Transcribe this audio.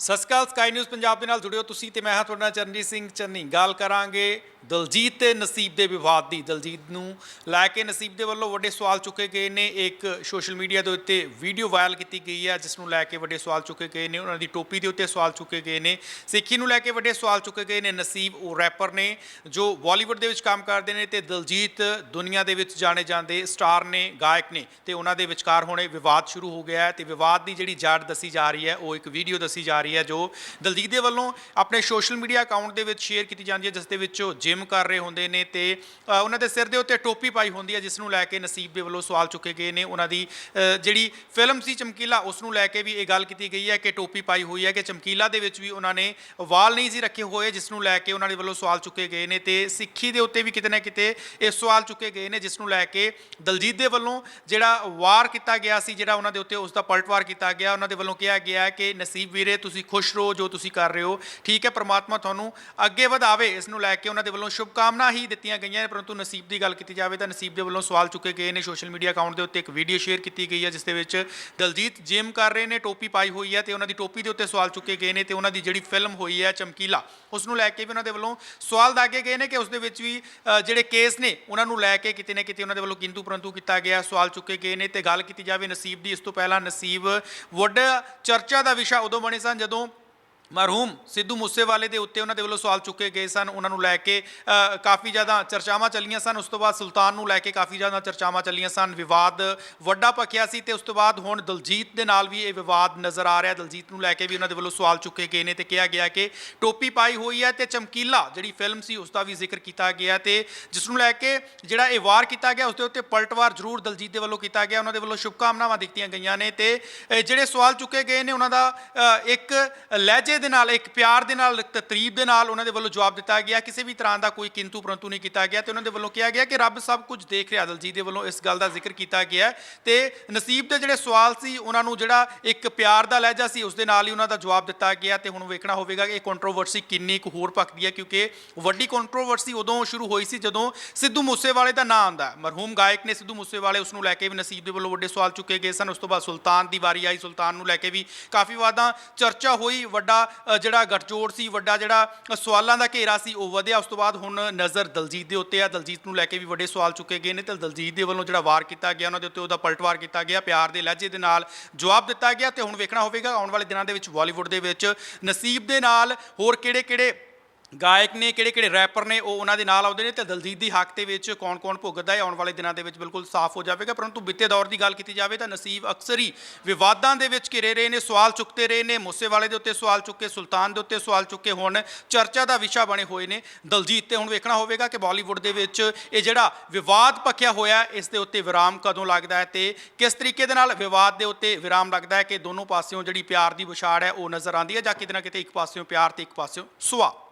ਸਤਿ ਸ਼੍ਰੀ ਅਕਾਲ, ਸਕਾਈ ਨਿਊਜ਼ ਪੰਜਾਬ ਦੇ ਨਾਲ ਜੁੜਿਓ ਤੁਸੀਂ ਤੇ ਮੈਂ ਹਾਂ ਤੁਹਾਡਾ ਚਰਨਜੀਤ ਸਿੰਘ ਚੰਨੀ। ਗੱਲ ਕਰਾਂਗੇ ਦਲਜੀਤ ਤੇ ਨਸੀਬ ਦੇ ਵਿਵਾਦ ਦੀ। ਦਲਜੀਤ ਨੂੰ ਲੈ ਕੇ ਨਸੀਬ ਦੇ ਵੱਲੋਂ ਵੱਡੇ ਸਵਾਲ ਚੁੱਕੇ ਗਏ ਨੇ। ਇੱਕ ਸੋਸ਼ਲ ਮੀਡੀਆ ਦੇ ਉੱਤੇ ਵੀਡੀਓ ਵਾਇਰਲ ਕੀਤੀ ਗਈ ਹੈ, ਜਿਸ ਨੂੰ ਲੈ ਕੇ ਵੱਡੇ ਸਵਾਲ ਚੁੱਕੇ ਗਏ ਨੇ। ਉਹਨਾਂ ਦੀ ਟੋਪੀ ਦੇ ਉੱਤੇ ਸਵਾਲ ਚੁੱਕੇ ਗਏ ਨੇ। ਸਿੱਖੀ ਨੂੰ ਲੈ ਕੇ ਵੱਡੇ ਸਵਾਲ ਚੁੱਕੇ ਗਏ ਨੇ। ਨਸੀਬ ਉਹ ਰੈਪਰ ਨੇ ਜੋ ਬਾਲੀਵੁੱਡ ਦੇ ਵਿੱਚ ਕੰਮ ਕਰਦੇ ਨੇ ਤੇ ਦਲਜੀਤ ਦੁਨੀਆ ਦੇ ਵਿੱਚ ਜਾਣੇ ਜਾਂਦੇ ਸਟਾਰ ਨੇ, ਗਾਇਕ ਨੇ। ਤੇ ਉਹਨਾਂ ਦੇ ਵਿਚਕਾਰ ਹੁਣੇ ਵਿਵਾਦ ਸ਼ੁਰੂ ਹੋ ਗਿਆ ਹੈ ਤੇ ਵਿਵਾਦ ਦੀ ਜਿਹੜੀ ਜੜ ਦੱਸੀ ਜਾ ਰਹੀ ਹੈ, ਉਹ ਇੱਕ ਵੀਡੀਓ ਦੱਸੀ ਜਾ ਰਹੀ ਹੈ, ਜੋ ਦਲਜੀਤ ਦੇ ਵੱਲੋਂ ਆਪਣੇ ਸੋਸ਼ਲ ਮੀਡੀਆ ਅਕਾਊਂਟ ਦੇ ਵਿੱਚ ਸ਼ੇਅਰ ਕੀਤੀ ਜਾਂਦੀ ਹੈ, ਜਿਸ ਦੇ ਵਿੱਚ ਉਹ ਜਿਮ ਕਰ ਰਹੇ ਹੁੰਦੇ ਨੇ ਤੇ ਉਹਨਾਂ ਦੇ ਸਿਰ ਦੇ ਉੱਤੇ ਟੋਪੀ ਪਾਈ ਹੁੰਦੀ ਹੈ, ਜਿਸ ਨੂੰ ਲੈ ਕੇ ਨਸੀਬ ਦੇ ਵੱਲੋਂ ਸਵਾਲ ਚੁੱਕੇ ਗਏ ਨੇ। ਉਹਨਾਂ ਦੀ ਜਿਹੜੀ ਫਿਲਮ ਸੀ ਚਮਕੀਲਾ, ਉਸ ਨੂੰ ਲੈ ਕੇ ਵੀ ਇਹ ਗੱਲ ਕੀਤੀ ਗਈ ਹੈ ਕਿ ਟੋਪੀ ਪਾਈ ਹੋਈ ਹੈ ਕਿ ਚਮਕੀਲਾ ਦੇ ਵਿੱਚ ਵੀ ਉਹਨਾਂ ਨੇ ਵਾਲ ਨਹੀਂ ਸੀ ਰੱਖੇ ਹੋਏ, ਜਿਸ ਨੂੰ ਲੈ ਕੇ ਉਹਨਾਂ ਦੇ ਵੱਲੋਂ ਸਵਾਲ ਚੁੱਕੇ ਗਏ ਨੇ ਤੇ ਸਿੱਖੀ ਦੇ ਉੱਤੇ ਵੀ ਕਿਤੇ ਨਾ ਕਿਤੇ ਇਹ ਸਵਾਲ ਚੁੱਕੇ ਗਏ ਨੇ, ਜਿਸ ਨੂੰ ਲੈ ਕੇ ਦਲਜੀਤ ਦੇ ਵੱਲੋਂ ਜਿਹੜਾ ਵਾਰ ਕੀਤਾ ਗਿਆ ਸੀ, ਜਿਹੜਾ ਉਹਨਾਂ ਦੇ ਉੱਤੇ ਉਸ ਦਾ ਪਲਟਵਾਰ ਕੀਤਾ ਗਿਆ, ਉਹਨਾਂ ਦੇ ਵੱਲੋਂ ਕਿਹਾ ਗਿਆ ਕਿ ਨਸੀਬ ਵੀਰੇ, ਤੁਸੀਂ ਖੁਸ਼ ਰਹੋ, ਜੋ ਤੁਸੀਂ ਕਰ ਰਹੇ ਹੋ, ਠੀਕ ਹੈ, ਪ੍ਰਮਾਤਮਾ ਤੁਹਾਨੂੰ ਅੱਗੇ ਵਧਾਵੇ, ਇਸ ਨੂੰ ਲੈ ਕੇ ਉਹਨਾਂ ਦੇ ਵੱਲੋਂ ਸ਼ੁਭਕਾਮਨਾ ਹੀ ਦਿੱਤੀਆਂ ਗਈਆਂ ਨੇ, ਪਰੰਤੂ ਨਸੀਬ ਦੀ ਗੱਲ ਕੀਤੀ ਜਾਵੇ ਤਾਂ ਨਸੀਬ ਦੇ ਵੱਲੋਂ ਸਵਾਲ ਚੁੱਕੇ ਗਏ ਨੇ, ਸੋਸ਼ਲ ਮੀਡੀਆ ਅਕਾਊਂਟ ਦੇ ਉੱਤੇ ਇੱਕ ਵੀਡੀਓ ਸ਼ੇਅਰ ਕੀਤੀ ਗਈ ਹੈ, ਜਿਸ ਦੇ ਵਿੱਚ ਦਲਜੀਤ ਜਿਮ ਕਰ ਰਹੇ ਨੇ, ਟੋਪੀ ਪਾਈ ਹੋਈ ਹੈ ਤੇ ਉਹਨਾਂ ਦੀ ਟੋਪੀ ਦੇ ਉੱਤੇ ਸਵਾਲ ਚੁੱਕੇ ਗਏ ਨੇ ਤੇ ਉਹਨਾਂ ਦੀ ਜਿਹੜੀ ਫਿਲਮ ਹੋਈ ਹੈ, ਚਮਕੀਲਾ, ਉਸ ਨੂੰ ਲੈ ਕੇ ਵੀ ਉਹਨਾਂ ਦੇ ਵੱਲੋਂ ਸਵਾਲ ਦਾਗੇ ਗਏ ਨੇ ਕਿ ਉਸ ਦੇ ਵਿੱਚ ਵੀ ਜਿਹੜੇ ਕੇਸ ਨੇ, ਉਹਨਾਂ ਨੂੰ ਲੈ ਕੇ ਕਿਤੇ ਨਾ ਕਿਤੇ ਉਹਨਾਂ ਦੇ ਵੱਲੋਂ ਕਿੰਤੂ ਪਰੰਤੂ ਕੀਤਾ ਗਿਆ, ਸਵਾਲ ਚੁੱਕੇ ਗਏ ਨੇ ਤੇ ਗੱਲ ਕੀਤੀ ਜਾਵੇ ਨਸੀਬ ਦੀ, ਇਸ ਤੋਂ ਪਹਿਲਾਂ ਨਸੀਬ ਵੱਡਾ ਚਰਚਾ ਦਾ ਵਿਸ਼ਾ ਉਦੋਂ ਬਣੇ ਸਨ ਜਦੋਂ ਮਰਹੂਮ ਸਿੱਧੂ ਮੂਸੇਵਾਲੇ ਦੇ ਉੱਤੇ ਉਹਨਾਂ ਦੇ ਵੱਲੋਂ ਸਵਾਲ ਚੁੱਕੇ ਗਏ ਸਨ, ਉਹਨਾਂ ਨੂੰ ਲੈ ਕੇ ਕਾਫੀ ਜ਼ਿਆਦਾ ਚਰਚਾਵਾਂ ਚੱਲੀਆਂ ਸਨ, ਉਸ ਤੋਂ ਬਾਅਦ ਸੁਲਤਾਨ ਨੂੰ ਲੈ ਕੇ ਕਾਫੀ ਜ਼ਿਆਦਾ ਚਰਚਾਵਾਂ ਚੱਲੀਆਂ ਸਨ, ਵਿਵਾਦ ਵੱਡਾ ਪੱਕਿਆ ਸੀ ਤੇ ਉਸ ਤੋਂ ਬਾਅਦ ਹੁਣ ਦਲਜੀਤ ਦੇ ਨਾਲ ਵੀ ਇਹ ਵਿਵਾਦ ਨਜ਼ਰ ਆ ਰਿਹਾ, ਦਲਜੀਤ ਨੂੰ ਲੈ ਕੇ ਵੀ ਉਹਨਾਂ ਦੇ ਵੱਲੋਂ ਸਵਾਲ ਚੁੱਕੇ ਗਏ ਨੇ ਤੇ ਕਿਹਾ ਗਿਆ ਕਿ ਟੋਪੀ ਪਾਈ ਹੋਈ ਹੈ ਤੇ ਚਮਕੀਲਾ ਜਿਹੜੀ ਫਿਲਮ ਸੀ ਉਸ ਦਾ ਵੀ ਜ਼ਿਕਰ ਕੀਤਾ ਗਿਆ ਤੇ ਜਿਸ ਨੂੰ ਲੈ ਕੇ ਜਿਹੜਾ ਇਹ ਵਾਰ ਕੀਤਾ ਗਿਆ ਉਸ ਦੇ ਉੱਤੇ ਪਲਟਵਾਰ ਜ਼ਰੂਰ ਦਲਜੀਤ ਦੇ ਵੱਲੋਂ ਕੀਤਾ ਗਿਆ, ਉਹਨਾਂ ਦੇ ਵੱਲੋਂ ਸ਼ੁਭਕਾਮਨਾਵਾਂ ਦਿੱਤੀਆਂ ਗਈਆਂ ਨੇ ਤੇ ਜਿਹੜੇ ਸਵਾਲ ਚੁੱਕੇ ਗਏ ਨੇ ਉਹਨਾਂ ਦਾ ਇੱਕ ਲਹਿਜੇ ਦੇ ਨਾਲ, ਇੱਕ ਪਿਆਰ ਦੇ ਨਾਲ ਤਤਰੀਬ ਦੇ ਨਾਲ ਉਹਨਾਂ ਦੇ ਵੱਲੋਂ ਜਵਾਬ ਦਿੱਤਾ ਗਿਆ। ਕਿਸੇ ਵੀ ਤਰ੍ਹਾਂ ਦਾ ਕੋਈ ਕਿੰਤੂ ਪਰੰਤੂ ਨਹੀਂ ਕੀਤਾ ਗਿਆ ਤੇ ਉਹਨਾਂ ਦੇ ਵੱਲੋਂ ਕਿਹਾ ਗਿਆ ਕਿ ਰੱਬ ਸਭ ਕੁਝ ਦੇਖ ਰਿਹਾ। ਦਲਜੀਤ ਦੇ ਵੱਲੋਂ ਇਸ ਗੱਲ ਦਾ ਜ਼ਿਕਰ ਕੀਤਾ ਗਿਆ ਹੈ ਤੇ ਨਸੀਬ ਦੇ ਜਿਹੜੇ ਸਵਾਲ ਸੀ, ਉਹਨਾਂ ਨੂੰ ਜਿਹੜਾ ਇੱਕ ਪਿਆਰ ਦਾ ਲਹਿਜਾ ਸੀ, ਉਸ ਦੇ ਨਾਲ ਹੀ ਉਹਨਾਂ ਦਾ ਜਵਾਬ ਦਿੱਤਾ ਗਿਆ ਤੇ ਹੁਣ ਵੇਖਣਾ ਹੋਵੇਗਾ ਕਿ ਇਹ ਕੰਟਰੋਵਰਸੀ ਕਿੰਨੀ ਕੁ ਹੋਰ ਪੱਕਦੀ ਹੈ, ਕਿਉਂਕਿ ਵੱਡੀ ਕੰਟਰੋਵਰਸੀ ਉਦੋਂ ਸ਼ੁਰੂ ਹੋਈ ਸੀ ਜਦੋਂ ਸਿੱਧੂ ਮੂਸੇਵਾਲੇ ਦਾ ਨਾਂ ਆਉਂਦਾ। ਮਰਹੂਮ ਗਾਇਕ ਨੇ ਸਿੱਧੂ ਮੂਸੇਵਾਲੇ ਉਸ ਨੂੰ ਲੈ ਕੇ ਵੀ ਨਸੀਬ ਦੇ ਵੱਲੋਂ ਵੱਡੇ ਸਵਾਲ ਚੁੱਕੇ ਗਏ ਸਨ। ਉਸ ਤੋਂ ਬਾਅਦ ਸੁਲਤਾਨ ਦੀ ਵਾਰੀ ਆਈ, ਸੁਲਤਾਨ ਨੂੰ ਲੈ ਕੇ ਵੀ ਕਾਫੀ ਵਾਦਾਂ ਚਰਚਾ ਹੋਈ। ਵੱਡਾ ਜਿਹੜਾ ਗਠਜੋੜ ਸੀ, ਵੱਡਾ ਜਿਹੜਾ ਸਵਾਲਾਂ ਦਾ ਘੇਰਾ ਸੀ, ਉਹ ਵਧਿਆ। ਉਸ ਤੋਂ ਬਾਅਦ ਹੁਣ ਨਜ਼ਰ ਦਲਜੀਤ ਦੇ ਉੱਤੇ ਆ। ਦਲਜੀਤ ਨੂੰ ਲੈ ਕੇ ਵੀ ਵੱਡੇ ਸਵਾਲ ਚੁੱਕੇ ਗਏ ਨੇ ਤੇ ਦਲਜੀਤ ਦੇ ਵੱਲੋਂ ਜਿਹੜਾ ਵਾਰ ਕੀਤਾ ਗਿਆ, ਉਹਨਾਂ ਦੇ ਉੱਤੇ ਉਹਦਾ ਪਲਟਵਾਰ ਕੀਤਾ ਗਿਆ। ਪਿਆਰ ਦੇ ਲਹਿਜੇ ਦੇ ਨਾਲ ਜਵਾਬ ਦਿੱਤਾ ਗਿਆ ਤੇ ਹੁਣ ਵੇਖਣਾ ਹੋਵੇਗਾ, ਆਉਣ ਵਾਲੇ ਦਿਨਾਂ ਦੇ ਵਿੱਚ ਬਾਲੀਵੁੱਡ ਦੇ ਵਿੱਚ ਨਸੀਬ ਦੇ ਨਾਲ ਹੋਰ ਕਿਹੜੇ ਕਿਹੜੇ ਗਾਇਕ ਨੇ ਕਿਹੜੇ ਕਿਹੜੇ ਰੈਪਰ ਨੇ, ਉਹ ਉਹਨਾਂ ਦੇ ਨਾਲ ਆਉਂਦੇ ਨੇ ਤੇ ਦਲਜੀਤ ਦੀ ਹੱਕ ਦੇ ਵਿੱਚ ਕੌਣ-ਕੌਣ ਭੁਗਤਦਾ ਹੈ, ਆਉਣ ਵਾਲੇ ਦਿਨਾਂ ਦੇ ਵਿੱਚ ਬਿਲਕੁਲ ਸਾਫ਼ ਹੋ ਜਾਵੇਗਾ, ਪਰੰਤੂ ਬੀਤੇ ਦੌਰ ਦੀ ਗੱਲ ਕੀਤੀ ਜਾਵੇ ਤਾਂ ਨਸੀਬ ਅਕਸਰ ਹੀ ਵਿਵਾਦਾਂ ਦੇ ਵਿੱਚ ਘਿਰੇ ਰਹੇ ਨੇ, ਸਵਾਲ ਚੁੱਕਦੇ ਰਹੇ ਨੇ, ਮੂਸੇਵਾਲੇ ਦੇ ਉੱਤੇ ਸਵਾਲ ਚੁੱਕੇ, ਸੁਲਤਾਨ ਦੇ ਉੱਤੇ ਸਵਾਲ ਚੁੱਕੇ ਹੁਣ, ਚਰਚਾ ਦਾ ਵਿਸ਼ਾ ਬਣੇ ਹੋਏ ਨੇ, ਦਲਜੀਤ ਤੇ ਹੁਣ ਵੇਖਣਾ ਹੋਵੇਗਾ ਕਿ ਬਾਲੀਵੁੱਡ ਦੇ ਵਿੱਚ ਇਹ ਜਿਹੜਾ ਵਿਵਾਦ ਪੱਕਿਆ ਹੋਇਆ, ਇਸ ਦੇ ਉੱਤੇ ਵਿਰਾਮ ਕਦੋਂ ਲੱਗਦਾ ਹੈ ਤੇ ਕਿਸ ਤਰੀਕੇ ਦੇ ਨਾਲ ਵਿਵਾਦ ਦੇ ਉੱਤੇ ਵਿਰਾਮ ਲੱਗਦਾ ਹੈ ਕਿ ਦੋਨੋਂ ਪਾਸਿਓਂ ਜਿਹੜੀ ਪਿਆਰ ਦੀ ਵਿਛਾੜ ਹੈ, ਉਹ ਨਜ਼ਰ ਆਉਂਦੀ ਹੈ ਜਾਂ ਕਿਤੇ ਨਾ ਕਿਤੇ ਇੱਕ ਪਾਸਿਓਂ ਪਿਆਰ ਤੇ ਇੱਕ ਪਾਸਿਓਂ ਸੁਆਹ।